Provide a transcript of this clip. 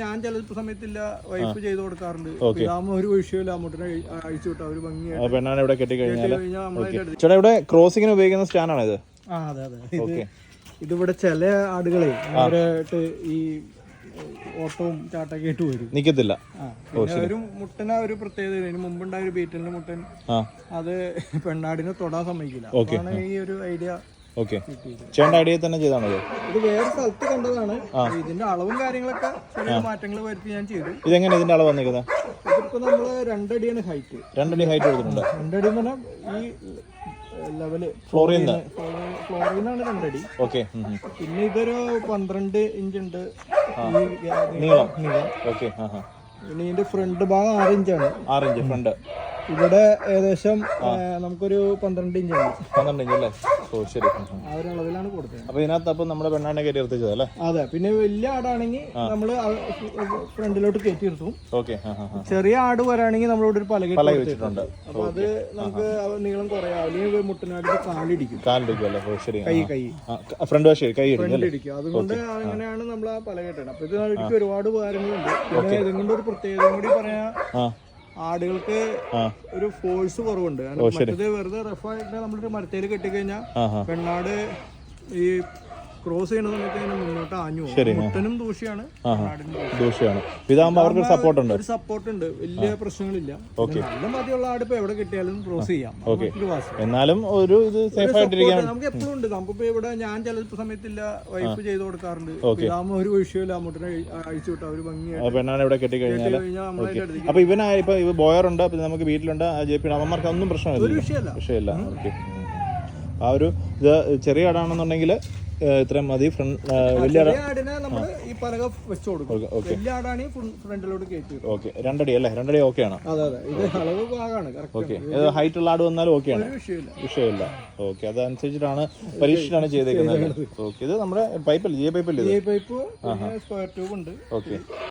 ഞാൻ ചില സമയത്തില്ല വൈഫ് ചെയ്ത് കൊടുക്കാറുണ്ട്. ഇതാകുമ്പോ ഒരു വിഷയമില്ല അമ്മൂട്ടിനെ അഴിച്ചു വിട്ടാ. ഒരു ഭംഗിയായിട്ട് പെണ്ണാണ് ഇവിടെ കെട്ടിക്കഴിഞ്ഞാൽ ചേട്ടാ ഇവിടെ ക്രോസിങ്ങിന് ഉപയോഗിക്കുന്ന സ്റ്റാൻഡാണ് ഇത്? ആ അതെ അതെ. ഇത് ഇതിവിടെ ചില ആടുകളെ അവരായിട്ട് ഈ ഓട്ടവും ചാട്ടൊക്കെ ആയിട്ട് വരും. നിക്കത്തില്ല. ഒരു മുട്ടന ഒരു പ്രത്യേകത ഇതിന് മുമ്പുണ്ടായ ഒരു ബീറ്റലിന്റെ മുട്ടൻ അത് പെണ്ണാടിനെ തൊടാൻ സമ്മതിക്കില്ല. അതാണ് ഈ ഒരു ഐഡിയ. ഓക്കെ. ചേട്ടൻ ഐഡിയ തന്നെ ചെയ്താണോ ഇത്? വേറെ സ്ഥലത്ത് കണ്ടതാണ്. ഇതിന്റെ അളവും കാര്യങ്ങളൊക്കെ ചെറിയ മാറ്റങ്ങൾ വരുത്തി ഞാൻ ചെയ്തു. ഇതെങ്ങനെ ഇതിന്റെ അളവ് വന്നിരിക്കുന്നത് ഇതിപ്പോ നമ്മൾ രണ്ടടിയാണ് ഹൈറ്റ് രണ്ടടി ഹൈറ്റ് കൊടുത്തിട്ടുണ്ട് രണ്ടടി എന്ന് പറഞ്ഞാൽ ഈ ലെവൽ ഫ്ലോറിൽ ഫ്ലോറിനാണ് രണ്ടടി. ഓക്കെ പിന്നെ ഇതൊരു പന്ത്രണ്ട് ഇഞ്ച് ഉണ്ട്. നീളം? നീളം. ഓക്കെ ഇനി ഇതിന്റെ ഫ്രണ്ട് ഭാഗം ആറ് ഇഞ്ചാണ് ആറ് ഇഞ്ച് ഫ്രണ്ട് ഇവിടെ ഏകദേശം നമുക്കൊരു പന്ത്രണ്ട് ഇഞ്ച് പന്ത്രണ്ട് ഇഞ്ച് അല്ലേ? ഓ ശരി. ആ ഒരു അളവിലാണ് കൊടുത്തത്. അപ്പൊ ഇതിനകത്ത് അപ്പൊ നമ്മുടെ പെണ്ണാണെ കയറ്റി നിർത്തിച്ചത് അല്ലേ? അതെ പിന്നെ വലിയ ആടാണെങ്കിൽ നമ്മൾ ഫ്രണ്ടിലോട്ട് കയറ്റി നിർത്തും. ഓക്കെ ചെറിയ ആട് വരാണെങ്കിൽ നമ്മളിവിടെ ഒരു പലക പലക വെച്ചിട്ടുണ്ട്. അപ്പൊ അത് നമുക്ക് നീളം കുറയാം. അല്ലെങ്കിൽ മുട്ടനാടിന്റെ കാലിടിക്കും കാലിടിക്കും. അല്ലേ ഓ ശരി കൈ കൈ. ഫ്രണ്ട് വശം കൈ ഇടിക്കും അതുകൊണ്ട് അങ്ങനെയാണ് നമ്മൾ ആ പലക ഇട്ടത് അപ്പൊ ഇത് ഒരുപാട് ഉപകാരങ്ങളുണ്ട്. പിന്നെ ഇതുകൊണ്ട് ഒരു പ്രത്യേകത കൂടി പറയാ. ആടുകൾക്ക് ഒരു ഫോഴ്സ് കുറവുണ്ട്. മറ്റേത് വെറുതെ റഫായിട്ട് നമ്മളൊരു മരത്തേൽ കെട്ടിക്കഴിഞ്ഞാൽ പെണ്ണാട് ഈ ക്രോസ് ചെയ്യുന്ന സമയത്ത് ഇങ്ങനെ മുന്നോട്ട് ആഞ്ഞു മുട്ടനും ദൂഷ്യാണ്. ദൂഷ്യമാണ് ഇതാകുമ്പോൾ അവർക്ക് സപ്പോർട്ട് ഉണ്ട്. ഒരു സപ്പോർട്ട് ഉണ്ട്. വലിയ പ്രശ്നങ്ങളില്ല. പിന്നെ നല്ല മതിയുള്ള ആട് ഇപ്പൊ എവിടെ കിട്ടിയാലും ക്രോസ് ചെയ്യാം. വാസം എന്നാലും ഒരു ഇത് സേഫ് ആയിട്ടിരിക്കാൻ നമുക്ക് എപ്പോഴും ഉണ്ട്. നമുക്കിപ്പോ ഇവിടെ ഞാൻ ചില സമയത്തില്ല വൈഫ് ചെയ്ത് കൊടുക്കാറുണ്ട്. ഇതാകുമ്പോ ഒരു വിഷയമില്ല. അമ്മൂട്ടിനെ അഴിച്ചു വിട്ടാ ഒരു ഭംഗിയായിട്ട്. ആ പെണ്ണാണ് ഇവിടെ കെട്ടിക്കഴിഞ്ഞാൽ കഴിഞ്ഞാൽ നമ്മളതിന്റെ അപ്പൊ ഇവനാ ഇപ്പൊ ഇവ ബോയറുണ്ട് പിന്നെ നമുക്ക് വീട്ടിലുണ്ട്. ആ ജെ പി അമ്മമാർക്ക് ഒന്നും പ്രശ്നമില്ല. വിഷയമല്ല. വിഷയമില്ല. ഓക്കെ. ആ ഒരു ഇത് ചെറിയ ആടാണെന്നുണ്ടെങ്കിൽ ഇത്രയും മതി. വലിയ ഈ പലക വെച്ചു കൊടുക്കും. ഓക്കെ വലിയ ആടാണെങ്കിൽ ഫ്രണ്ടിലോട്ട് കയറ്റി ഓക്കെ രണ്ടടി അല്ലേ? രണ്ടടി ഓക്കെ ആണ്? അതെ അതെ. ഇത് അളവ് ഭാഗമാണ് ഓക്കെ ഹൈറ്റ് ഉള്ള ആട് വന്നാലും ഓക്കെ ആണ്? വിഷയമില്ല ഓക്കെ അതനുസരിച്ചിട്ടാണ് പരീക്ഷിച്ചാണ് ചെയ്തേക്കുന്നത് ഓക്കെ ഇത് നമ്മുടെ പൈപ്പല്ലേ ജി പൈപ്പല്ലേ പൈപ്പ് സ്ക്വയർ ട്യൂബ് ഉണ്ട്. ഓക്കെ